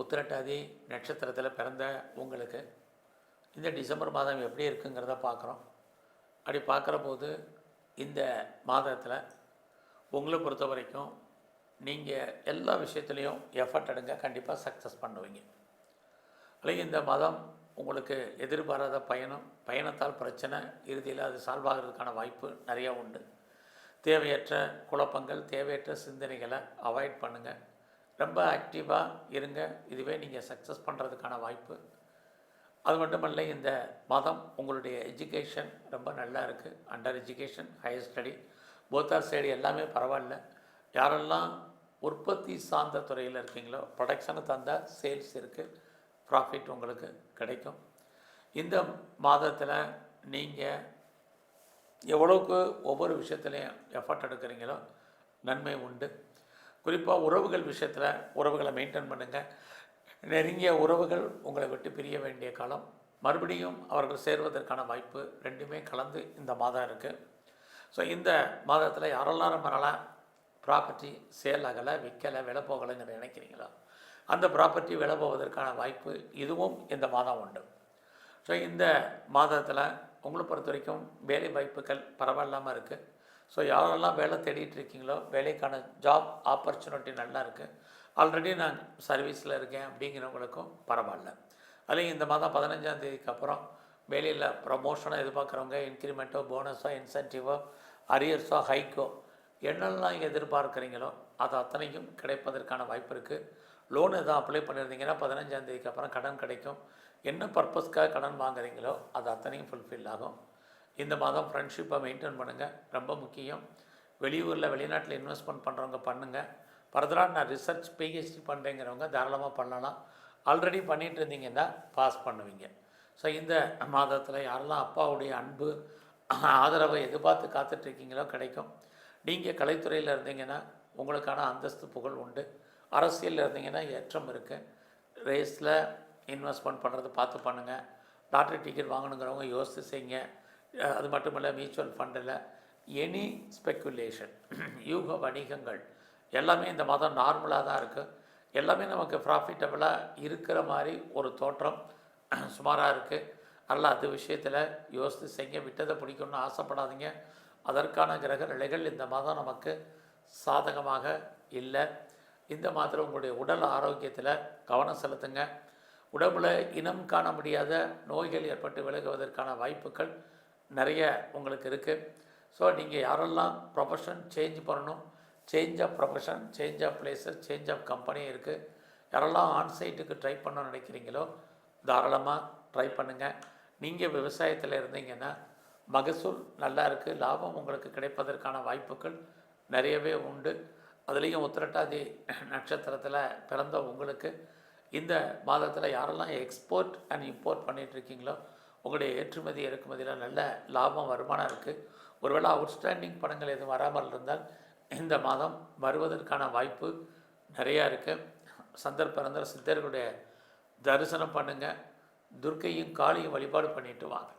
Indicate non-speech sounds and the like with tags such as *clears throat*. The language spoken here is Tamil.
உத்திரட்டாதி நட்சத்திரத்தில் பிறந்த உங்களுக்கு இந்த டிசம்பர் மாதம் எப்படி இருக்குங்கிறத பார்க்குறோம். அப்படி பார்க்குற போது இந்த மாதத்தில் உங்களை பொறுத்த வரைக்கும் நீங்கள் எல்லா விஷயத்துலேயும் எஃபர்ட் எடுங்க கண்டிப்பாக சக்ஸஸ் பண்ணுவீங்க. அல்லது இந்த மதம் உங்களுக்கு எதிர்பாராத பயணம் பயணத்தால் பிரச்சனை இறுதியில் அது சால்வ் ஆகிறதுக்கான வாய்ப்பு நிறையா உண்டு. தேவையற்ற குழப்பங்கள் தேவையற்ற சிந்தனைகளை அவாய்ட் பண்ணுங்கள் ரொம்ப ஆக்டிவாக இருங்க. இதுவே நீங்கள் சக்ஸஸ் பண்ணுறதுக்கான வாய்ப்பு. அது மட்டுமல்ல இந்த மதம் உங்களுடைய எஜுகேஷன் ரொம்ப நல்லா இருக்குது அண்டர் எஜுகேஷன் ஹையர் ஸ்டடி போத்தார் சைடு எல்லாமே பரவாயில்ல. யாரெல்லாம் உற்பத்தி சார்ந்த துறையில் இருக்கீங்களோ ப்ரொடக்ஷனை தந்தால் சேல்ஸ் இருக்குது ப்ராஃபிட் உங்களுக்கு கிடைக்கும். இந்த மாதத்தில் நீங்கள் எவ்வளோக்கு ஒவ்வொரு விஷயத்துலையும் எஃபர்ட் எடுக்கிறீங்களோ நன்மை உண்டு. குறிப்பாக உறவுகள் விஷயத்தில் உறவுகளை மெயின்டைன் பண்ணுங்கள் நெருங்கிய உறவுகள் உங்களை விட்டு பிரிய வேண்டிய காலம். மறுபடியும் அவர்கள் சேர்வதற்கான வாய்ப்பு ரெண்டுமே கலந்து இந்த மாதம் இருக்குது ஸோ இந்த மாதத்தில் யாரெல்லாம் ரொம்ப ப்ராப்பர்ட்டி சேல் ஆகலை விற்கலை விலை போகலைங்கிற நினைக்கிறீங்களோ? அந்த ப்ராப்பர்ட்டி விலை போவதற்கான வாய்ப்பு இதுவும் இந்த மாதம் உண்டு. ஸோ இந்த மாதத்தில் உங்களை பொறுத்த வரைக்கும் வேலை வாய்ப்புகள் பரவாயில்லாமல் இருக்குது ஸோ யாரெல்லாம் வேலை தேடிட்டு இருக்கீங்களோ வேலைக்கான ஜாப் ஆப்பர்ச்சுனிட்டி நல்லா இருக்குது ஆல்ரெடி நான் சர்வீஸில் இருக்கேன் அப்படிங்கிறவங்களுக்கும் பரவாயில்ல. அதுலேயும் இந்த மாதம் பதினஞ்சாம் தேதிக்கு அப்புறம் வேலையில் ப்ரமோஷனை எதிர்பார்க்குறவங்க இன்க்ரிமெண்ட்டோ போனஸோ இன்சென்டிவோ அரியர்ஸோ ஹைக்கோ என்னெல்லாம் எதிர்பார்க்குறீங்களோ அது அத்தனையும் கிடைப்பதற்கான வாய்ப்பு இருக்குது லோன் எதுவும் அப்ளை பண்ணியிருந்தீங்கன்னா பதினஞ்சாம் தேதிக்கு அப்புறம் கடன் கிடைக்கும். என்ன பர்பஸ்க்காக கடன் வாங்குறீங்களோ அது அத்தனையும் ஃபுல்ஃபில் ஆகும். இந்த மாதம் ஃப்ரெண்ட்ஷிப்பை மெயின்டைன் பண்ணுங்கள் ரொம்ப முக்கியம். வெளியூரில் வெளிநாட்டில் இன்வெஸ்ட்மெண்ட் பண்ணுறவங்க பண்ணுங்கள் ஃபர்தராக நான் ரிசர்ச் பிஹெச்டி பண்ணுறேங்கிறவங்க தாராளமாக பண்ணலாம். ஆல்ரெடி பண்ணிகிட்டு இருந்தீங்கன்னா பாஸ் பண்ணுவீங்க. ஸோ இந்த மாதத்தில் யாரெல்லாம் அப்பாவுடைய அன்பு ஆதரவை எதிர்பார்த்து காத்துட்ருக்கீங்களோ கிடைக்கும். நீங்கள் கலைத்துறையில் இருந்தீங்கன்னா உங்களுக்கான அந்தஸ்து புகழ் உண்டு. அரசியலில் இருந்தீங்கன்னா ஏற்றம் இருக்குது ரேஸில் இன்வெஸ்ட்மெண்ட் பண்ணுறது பார்த்து பண்ணுங்கள் லாட்ரி டிக்கெட் வாங்கணுங்கிறவங்க யோசித்து செய்யுங்க. அது மட்டும் இல்லை மியூச்சுவல் ஃபண்டில் எனி ஸ்பெக்குலேஷன் யூக வணிகங்கள் எல்லாமே இந்த மாதம் நார்மலாக தான் இருக்குது எல்லாமே நமக்கு ப்ராஃபிட்டபுளாக இருக்கிற மாதிரி ஒரு தோற்றம் *clears throat* சுமாராக இருக்குது அதனால் அது விஷயத்தில் யோசித்து செய்ய விட்டதை பிடிக்கும்னு ஆசைப்படாதீங்க. அதற்கான கிரக நிலைகள் இந்த மாதம் நமக்கு சாதகமாக இல்லை. இந்த மாதம் உங்களுடைய உடல் ஆரோக்கியத்தில் கவனம் செலுத்துங்க. உடம்புல இனம் காண முடியாத நோய்கள் ஏற்பட்டு விலகுவதற்கான வாய்ப்புகள் நிறைய உங்களுக்கு இருக்குது ஸோ நீங்கள் யாரெல்லாம் ப்ரொஃபஷன் சேஞ்ச் பண்ணணும் change of profession change of places change of company இருக்குது யாரெல்லாம் ஆன்சைட்டுக்கு ட்ரை பண்ண நினைக்கிறீங்களோ தாராளமாக ட்ரை பண்ணுங்கள் நீங்கள் விவசாயத்தில் இருந்தீங்கன்னா மகசூல் நல்லா இருக்குது லாபம் உங்களுக்கு கிடைப்பதற்கான வாய்ப்புகள் நிறையவே உண்டு. அதுலேயும் உத்திரட்டாதி நட்சத்திரத்தில் பிறந்த உங்களுக்கு இந்த மாதத்தில் யாரெல்லாம் எக்ஸ்போர்ட் அண்ட் இம்போர்ட் பண்ணிகிட்ருக்கீங்களோ இருக்கீங்களோ உங்களுடைய ஏற்றுமதி இறக்குமதியில் நல்ல லாபம் வருமானம் இருக்குது ஒருவேளை அவுட்ஸ்டாண்டிங் பணங்கள் எதுவும் வராமல் இருந்தால் இந்த மாதம் வருவதற்கான வாய்ப்பு நிறையா இருக்குது சந்தர்ப்பம் சித்தர்களுடைய தரிசனம் பண்ணுங்கள் துர்க்கையும் காளியும் வழிபாடு பண்ணிட்டு வாங்க.